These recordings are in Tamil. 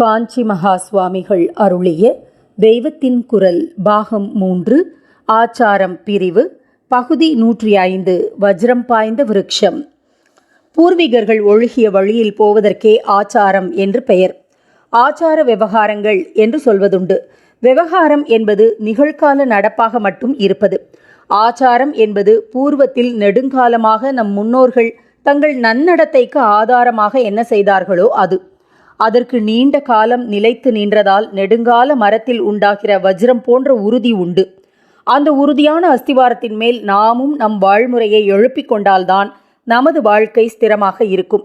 காஞ்சி மகா சுவாமிகள் அருளிய தெய்வத்தின் குரல் பாகம் மூன்று ஆச்சாரம் பிரிவு பகுதி நூற்றி ஐந்து வஜ்ரம் பாய்ந்த விருட்சம். பூர்வீகர்கள் ஒழுகிய வழியில் போவதற்கே ஆச்சாரம் என்று பெயர். ஆச்சார விவகாரங்கள் என்று சொல்வதுண்டு. விவகாரம் என்பது நிகழ்கால நடப்பாக மட்டும் இருப்பது. ஆச்சாரம் என்பது பூர்வத்தில் நெடுங்காலமாக நம் முன்னோர்கள் தங்கள் நன்னடத்தைக்கு ஆதாரமாக என்ன செய்தார்களோ அது. அதற்கு நீண்ட காலம் நிலைத்து நின்றதால் நெடுங்கால மரத்தில் உண்டாகிற வஜ்ரம் போன்ற உறுதி உண்டு. அந்த உறுதியான அஸ்திவாரத்தின் மேல் நாமும் நம் வாழ்முறையை எழுப்பிக் கொண்டால்தான் நமது வாழ்க்கை ஸ்திரமாக இருக்கும்.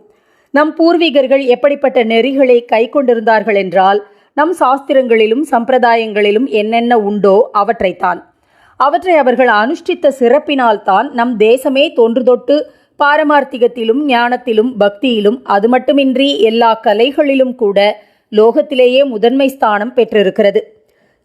நம் பூர்வீகர்கள் எப்படிப்பட்ட நெறிகளை கை கொண்டிருந்தார்கள் என்றால் நம் சாஸ்திரங்களிலும் சம்பிரதாயங்களிலும் என்னென்ன உண்டோ அவற்றைத்தான். அவற்றை அவர்கள் அனுஷ்டித்த சிறப்பினால்தான் நம் தேசமே தொன்று தொட்டு பாரமார்த்திகத்திலும் ஞானத்திலும் பக்தியிலும் அது மட்டுமின்றி எல்லா கலைகளிலும் கூட லோகத்திலேயே முதன்மை ஸ்தானம் பெற்றிருக்கிறது.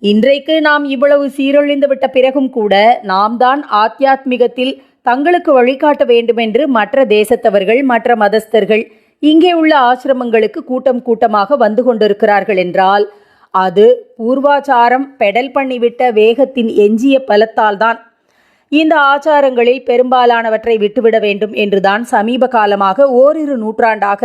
இன்றைக்கு நாம் இவ்வளவு சீரழிந்து விட்ட பிறகும் கூட நாம் தான் ஆத்தியாத்மிகத்தில் தங்களுக்கு வழிகாட்ட வேண்டுமென்று மற்ற தேசத்தவர்கள் மற்ற மதஸ்தர்கள் இங்கே உள்ள ஆசிரமங்களுக்கு கூட்டம் கூட்டமாக வந்து கொண்டிருக்கிறார்கள் என்றால் அது பூர்வாச்சாரம் பெடல் பண்ணிவிட்ட வேகத்தின் எஞ்சிய பலத்தால்தான். இந்த ஆச்சாரங்களில் பெரும்பாலானவற்றை விட்டுவிட வேண்டும் என்றுதான் சமீப காலமாக ஓரிரு நூற்றாண்டாக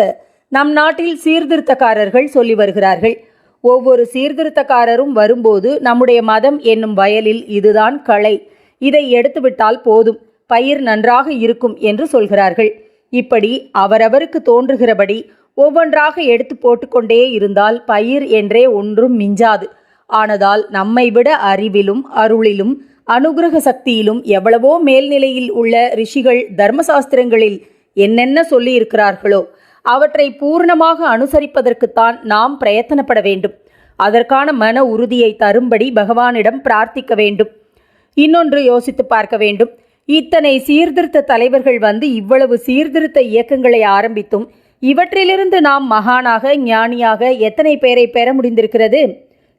நம் நாட்டில் சீர்திருத்தக்காரர்கள் சொல்லி வருகிறார்கள். ஒவ்வொரு சீர்திருத்தக்காரரும் வரும்போது நம்முடைய மதம் என்னும் வயலில் இதுதான் களை இதை எடுத்துவிட்டால் போதும். பயிர் நன்றாக இருக்கும் என்று சொல்கிறார்கள். இப்படி அவரவருக்கு தோன்றுகிறபடி ஒவ்வொன்றாக எடுத்து போட்டுக்கொண்டே இருந்தால் பயிர் என்றே ஒன்றும் மிஞ்சாது. ஆனதால் நம்மை விட அறிவிலும் அருளிலும் அனுகிரக சக்தியிலும் எவ்வளவோ மேல்நிலையில் உள்ள ரிஷிகள் தர்மசாஸ்திரங்களில் என்னென்ன சொல்லி இருக்கிறார்களோ அவற்றை பூர்ணமாக அனுசரிப்பதற்குத்தான் நாம் பிரயத்தனப்பட வேண்டும். அதற்கான மன உறுதியை தரும்படி பகவானிடம் பிரார்த்திக்க வேண்டும். இன்னொன்று யோசித்து பார்க்க வேண்டும். இத்தனை சீர்திருத்த தலைவர்கள் வந்து இவ்வளவு சீர்திருத்த இயக்கங்களை ஆரம்பித்தும் இவற்றிலிருந்து நாம் மகானாக ஞானியாக எத்தனை பேரை பெற முடிந்திருக்கிறது?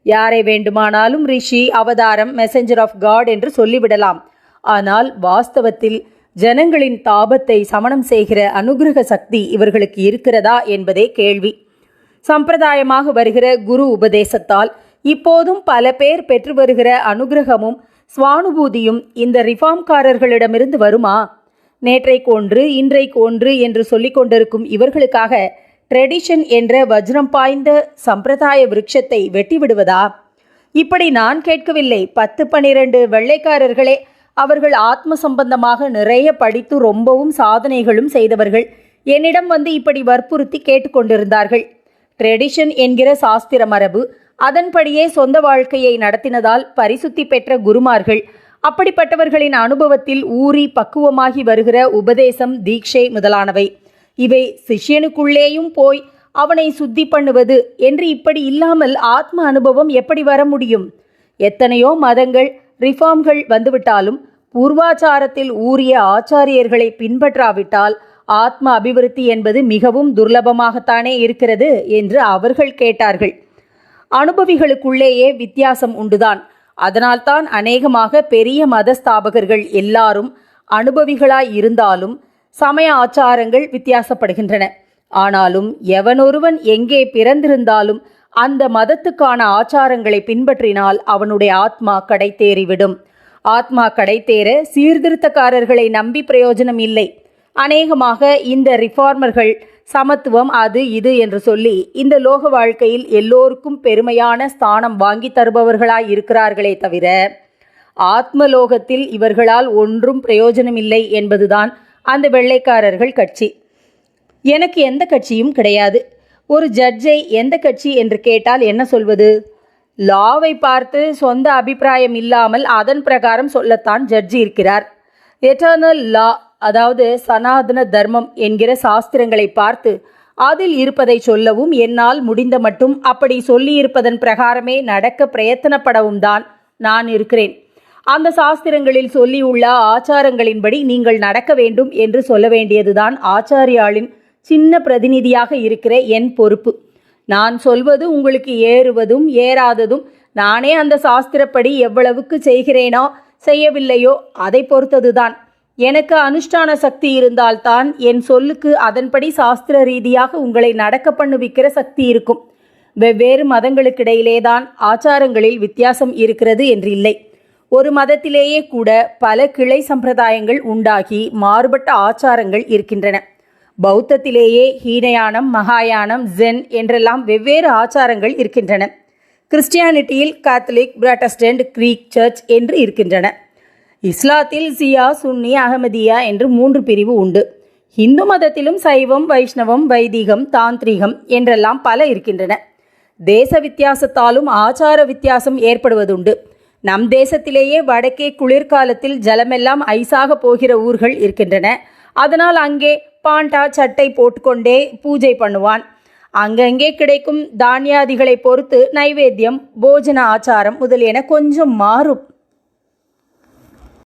யாரை வேண்டுமானாலும் ரிஷி அவதாரம் மெசஞ்சர் ஆஃப் காட் என்று சொல்லிவிடலாம். ஆனால் வாஸ்தவத்தில் ஜனங்களின் தாபத்தை சமணம் செய்கிற அனுகிரக சக்தி இவர்களுக்கு இருக்கிறதா என்பதே கேள்வி. சம்பிரதாயமாக வருகிற குரு உபதேசத்தால் இப்போதும் பல பேர் பெற்று வருகிற அனுகிரகமும் சுவானுபூதியும் இந்த ரிஃபார்ம்காரர்களிடமிருந்து வருமா? நேற்றைக்கு ஒன்று இன்றைக்கு ஒன்று என்று சொல்லிக் கொண்டிருக்கும் இவர்களுக்காக ட்ரெடிஷன் என்ற வஜ்ரம் பாய்ந்த சம்பிரதாய விருட்சத்தை வெட்டிவிடுவதா? இப்படி நான் கேட்கவில்லை. பத்து பன்னிரண்டு வெள்ளைக்காரர்களே அவர்கள் ஆத்ம சம்பந்தமாக நிறைய படித்து ரொம்பவும் சாதனைகளும் செய்தவர்கள் என்னிடம் வந்து இப்படி வற்புறுத்தி கேட்டுக்கொண்டிருந்தார்கள். ட்ரெடிஷன் என்கிற சாஸ்திர மரபு அதன்படியே சொந்த வாழ்க்கையை நடத்தினதால் பரிசுத்தி பெற்ற குருமார்கள் அப்படிப்பட்டவர்களின் அனுபவத்தில் ஊறி பக்குவமாகி வருகிற உபதேசம் தீட்சை முதலானவை. இவை சிஷ்யனுக்குள்ளேயும் போய் அவனை சுத்தி பண்ணுவது என்று இப்படி இல்லாமல் ஆத்ம அனுபவம் எப்படி வர முடியும்? எத்தனையோ மதங்கள் ரிஃபார்ம்கள் வந்துவிட்டாலும் பூர்வாச்சாரத்தில் ஊறிய ஆச்சாரியர்களை பின்பற்றாவிட்டால் ஆத்ம அபிவிருத்தி என்பது மிகவும் துர்லபமாகத்தானே இருக்கிறது என்று அவர்கள் கேட்டார்கள். அனுபவிகளுக்குள்ளேயே வித்தியாசம் உண்டுதான். அதனால்தான் அநேகமாக பெரிய மதஸ்தாபகர்கள் எல்லாரும் அனுபவிகளாய் இருந்தாலும் சமய ஆச்சாரங்கள் வித்தியாசப்படுகின்றன. ஆனாலும் எவனொருவன் எங்கே பிறந்திருந்தாலும் அந்த மதத்துக்கான ஆச்சாரங்களை பின்பற்றினால் அவனுடைய ஆத்மா கடை தேறிவிடும் ஆத்மா கடை தேர சீர்திருத்தக்காரர்களை நம்பி பிரயோஜனம் இல்லை. அநேகமாக இந்த ரிஃபார்மர்கள் சமத்துவம் அது இது என்று சொல்லி இந்த லோக வாழ்க்கையில் எல்லோருக்கும் பெருமையான ஸ்தானம் வாங்கி தருபவர்களாய் இருக்கிறார்களே தவிர ஆத்மலோகத்தில் இவர்களால் ஒன்றும் பிரயோஜனமில்லை என்பதுதான் அந்த வெள்ளைக்காரர்கள் கட்சி. எனக்கு எந்த கட்சியும் கிடையாது. ஒரு ஜட்ஜை எந்த கட்சி என்று கேட்டால் என்ன சொல்வது? லாவை பார்த்து சொந்த அபிப்பிராயம் இல்லாமல் அதன் பிரகாரம் சொல்லத்தான் ஜட்ஜி இருக்கிறார். எட்டர்னல் லா அதாவது சனாதன தர்மம் என்கிற சாஸ்திரங்களை பார்த்து அதில் இருப்பதை சொல்லவும் என்னால் முடிந்த மட்டும் அப்படி சொல்லியிருப்பதன் பிரகாரமே நடக்க பிரயத்தனப்படவும் தான் நான் இருக்கிறேன். அந்த சாஸ்திரங்களில் சொல்லியுள்ள ஆச்சாரங்களின்படி நீங்கள் நடக்க வேண்டும் என்று சொல்ல வேண்டியதுதான் ஆச்சாரியாளின் சின்ன பிரதிநிதியாக இருக்கிற என் பொறுப்பு. நான் சொல்வது உங்களுக்கு ஏறுவதும் ஏறாததும் நானே அந்த சாஸ்திரப்படி எவ்வளவுக்கு செய்கிறேனோ செய்யவில்லையோ அதை பொறுத்ததுதான். எனக்கு அனுஷ்டான சக்தி இருந்தால்தான் என் சொல்லுக்கு அதன்படி சாஸ்திர ரீதியாக உங்களை நடக்க பண்ணுவிக்கிற சக்தி இருக்கும். வெவ்வேறு மதங்களுக்கிடையிலேதான் ஆச்சாரங்களில் வித்தியாசம் இருக்கிறது என்று இல்லை ஒரு மதத்திலேயே கூட பல கிளை சம்பிரதாயங்கள் உண்டாகி மாறுபட்ட ஆச்சாரங்கள் இருக்கின்றன. பௌத்தத்திலேயே ஹீனயானம் மகாயானம் ஜென் என்றெல்லாம் வெவ்வேறு ஆச்சாரங்கள் இருக்கின்றன. கிறிஸ்டியானிட்டியில் காத்தலிக் புராட்டஸ்டன்ட் கிரீக் சர்ச் என்று இருக்கின்றன. இஸ்லாத்தில் சியா சுன்னி அகமதியா என்று மூன்று பிரிவு உண்டு. இந்து மதத்திலும் சைவம் வைஷ்ணவம் வைதிகம் தாந்திரிகம் என்றெல்லாம் பல இருக்கின்றன. தேச வித்தியாசத்தாலும் ஆச்சார வித்தியாசம் ஏற்படுவதுண்டு. நம் தேசத்திலேயே வடக்கே குளிர்காலத்தில் ஜலமெல்லாம் ஐஸாக போகிற ஊர்கள் இருக்கின்றன. அதனால் அங்கே பாண்டா சட்டை போட்டுக்கொண்டே பூஜை பண்ணுவான். அங்கங்கே கிடைக்கும் தானியாதிகளை பொறுத்து நைவேத்தியம் போஜன ஆச்சாரம் முதலியன கொஞ்சம் மாறும்.